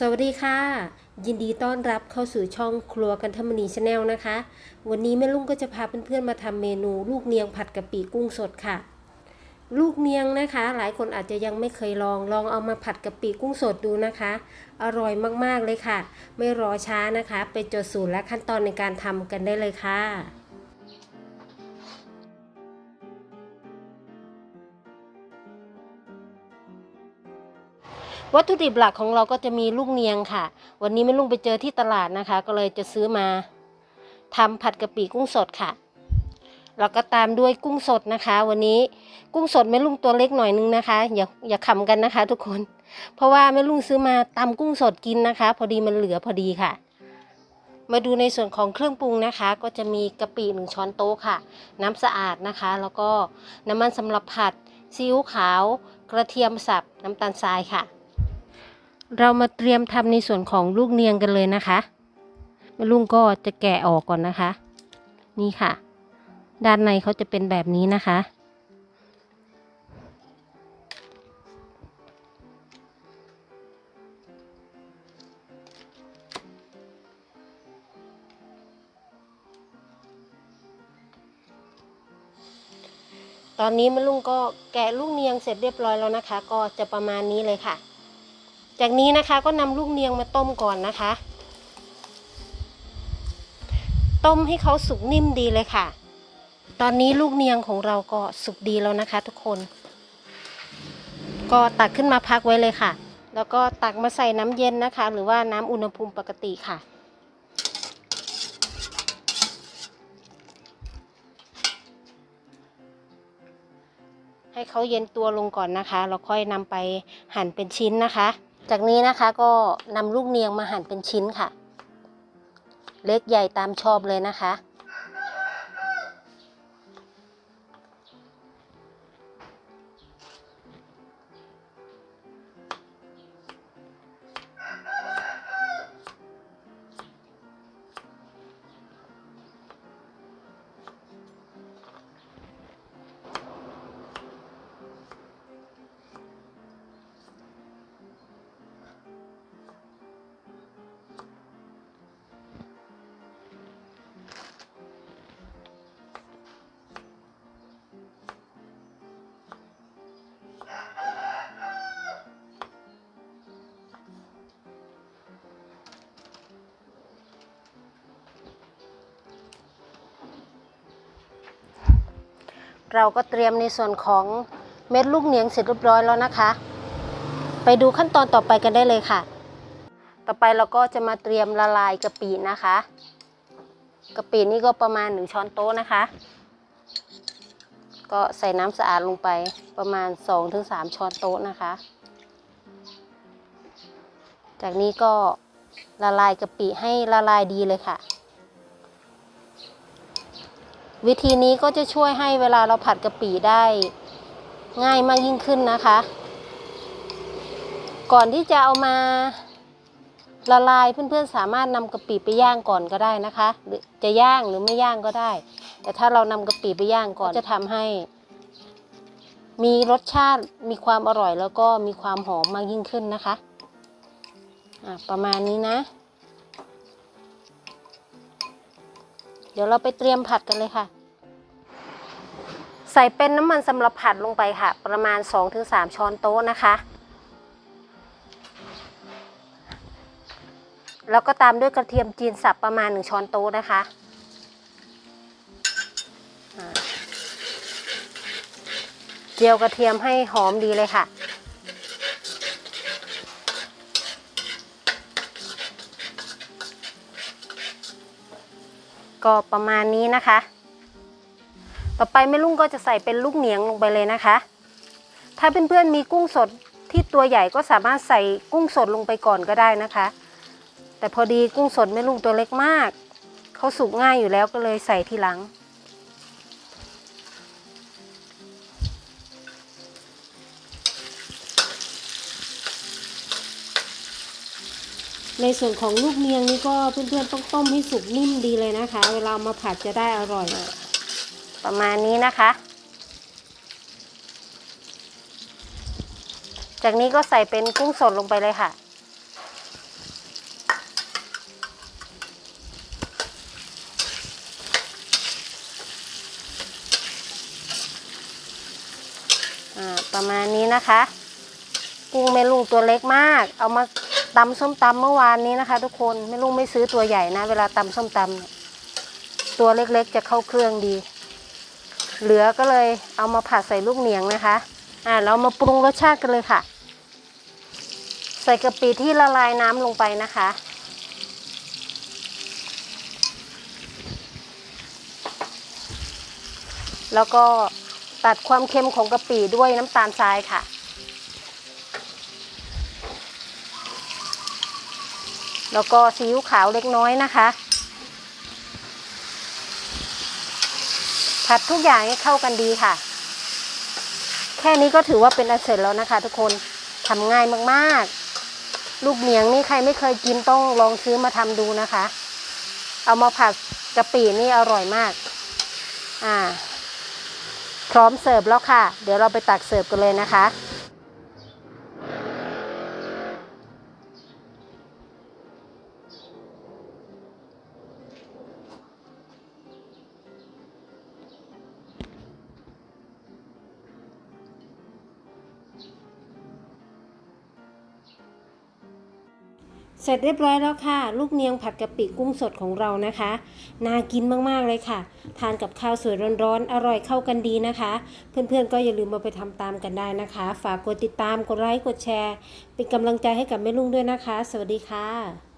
สวัสดีค่ะ ยินดีต้อนรับเข้าสู่ช่องครัวกันธรรมนีชาแนลนะคะ วันนี้แม่ลุงก็จะพาเพื่อนๆมาทำเมนู ลูกเนียงผัดกะปิกุ้งสดค่ะ ลูกเนียงนะคะ หลายคนอาจจะยังไม่เคยลองลองเอามาผัดกะปิกุ้งสดดูนะคะ อร่อยมากๆเลยค่ะ ไม่รอช้านะคะ ไปจดสูตรและขั้นตอนในการทำกันได้เลยค่ะ วัตถุดิบหลักของเราก็จะมีลูกเนียงค่ะ วันนี้แม่ลุงไปเจอที่ตลาดนะคะ ก็เลยจะซื้อมาทำผัดกะปิกุ้งสดค่ะแล้วก็ตามด้วยกุ้งสดนะคะ วันนี้กุ้งสดแม่ลุงตัวเล็กหน่อยนึงนะคะ อย่าอย่าขำกันนะคะ ทุกคน เพราะว่าแม่ลุงซื้อมาตำกุ้งสดกินนะคะ พอดีมันเหลือพอดีค่ะ มาดูในส่วนของเครื่องปรุงนะคะ ก็จะมีกะปิหนึ่งช้อนโต๊ะค่ะ น้ำสะอาดนะคะ แล้วก็น้ำมันสำหรับผัดซีอิ๊วขาว กระเทียมสับน้ำตาลทรายค่ะ เรามาเตรียมทำในส่วนของลูกเนียงกันเลยนะคะแม่ลุงก็จะแกะออกก่อนนะคะ นี่ค่ะ ด้านในเขาจะเป็นแบบนี้นะคะ ตอนนี้แม่ลุงก็แกะลูกเนียงเสร็จเรียบร้อยแล้วนะคะ ก็จะประมาณนี้เลยค่ะ จากนี้นะคะก็นำลูกเนียงมาต้มก่อนนะคะ ต้มให้เขาสุกนิ่มดีเลยค่ะ ตอนนี้ลูกเนียงของเราก็สุกดีแล้วนะคะ ทุกคน ก็ตักขึ้นมาพักไว้เลยค่ะ แล้วก็ตักมาใส่น้ำเย็นนะคะ หรือว่าน้ำอุณหภูมิปกติค่ะให้เขาเย็นตัวลงก่อนนะคะแล้วค่อยนำไปหั่นเป็นชิ้นนะคะ จากนี้นะคะก็นำลูกเนียงมาหั่นเป็นชิ้นค่ะ เล็กใหญ่ตามชอบเลยนะคะ เราก็เตรียมในส่วนของเม็ดลูกเนียงเสร็จเรียบร้อยแล้วนะคะ ไปดูขั้นตอนต่อไปกันได้เลยค่ะ ต่อไปเราก็จะมาเตรียมละลายกะปินะคะกะปินี่ก็ประมาณหนึ่งช้อนโต๊ะนะคะ ก็ใส่น้ำสะอาดลงไปประมาณ 2-3 ช้อนโต๊ะนะคะ จากนี้ก็ละลายกะปิให้ละลายดีเลยค่ะ วิธีนี้ก็จะช่วยให้เวลาเราผัดกะปิได้ ง่ายมากยิ่งขึ้นนะคะ ก่อนที่จะเอามาละลายเพื่อนๆสามารถนำกะปิไปย่างก่อนก็ได้นะคะหรือจะย่างหรือไม่ย่างก็ได้ แต่ถ้าเรานำกะปิไปย่างก่อนจะทำให้ มีรสชาติมีความอร่อยแล้วก็มีความหอมมากยิ่งขึ้นนะคะะประมาณนี้นะ เดี๋ยวเราไปเตรียมผัดกันเลยค่ะ ใส่เป็นน้ำมันสำหรับผัดลงไปค่ะ ประมาณ 2-3 ช้อนโต๊ะนะคะ แล้วก็ตามด้วยกระเทียมจีนสับประมาณ 1 ช้อนโต๊ะนะคะ เจียวกระเทียมให้หอมดีเลยค่ะก็ประมาณนี้นะคะ ต่อไปแม่ลุงก็จะใส่เป็นลูกเหนียงลงไปเลยนะคะ ถ้าเพื่อนๆมีกุ้งสดที่ตัวใหญ่ก็สามารถใส่กุ้งสดลงไปก่อนก็ได้นะคะ แต่พอดีกุ้งสดแม่ลุงตัวเล็กมากเขาสุกง่ายอยู่แล้วก็เลยใส่ทีหลัง ในส่วนของลูกเนียงนี่ก็เพื่อนๆต้องต้มให้สุกนิ่มดีเลยนะคะ เวลามาผัดจะได้อร่อย ประมาณนี้นะคะ จากนี้ก็ใส่เป็นกุ้งสดลงไปเลยค่ะ ประมาณนี้นะคะ กุ้งแม่ลุงตัวเล็กมาก เอามาตำส้มตำเมื่อวานนี้นะคะ ทุกคนแม่ลุงไม่ซื้อตัวใหญ่นะ เวลาตำส้มตำตัวเล็กๆจะเข้าเครื่องดี เหลือก็เลยเอามาผัดใส่ลูกเหนียงนะคะ อ่าเรามาปรุงรสชาติกันเลยค่ะ ใส่กะปิที่ละลายน้ำลงไปนะคะ แล้วก็ตัดความเค็มของกะปิด้วยน้ำตาลทรายค่ะ แล้วก็ซีอิ๊วขาวเล็กน้อยนะคะ ผัดทุกอย่างให้เข้ากันดีค่ะ แค่นี้ก็ถือว่าเป็นอันเสร็จแล้วนะคะ ทุกคนทำง่ายมากๆ ลูกเหนียงนี่ใครไม่เคยกินต้องลองซื้อมาทำดูนะคะ เอามาผัดกะปินี่อร่อยมาก อ่า พร้อมเสิร์ฟแล้วค่ะ เดี๋ยวเราไปตักเสิร์ฟกันเลยนะคะ เสร็จเรียบร้อยแล้วค่ะ ลูกเนียงผัดกะปิกุ้งสดของเรานะคะ น่ากินมากๆเลยค่ะ ทานกับข้าวสวยร้อนๆ อร่อยเข้ากันดีนะคะ เพื่อนๆก็อย่าลืมมาไปทำตามกันได้นะคะ ฝากกดติดตามกดไลค์กดแชร์ เป็นกำลังใจให้กับแม่ลุงด้วยนะคะ สวัสดีค่ะ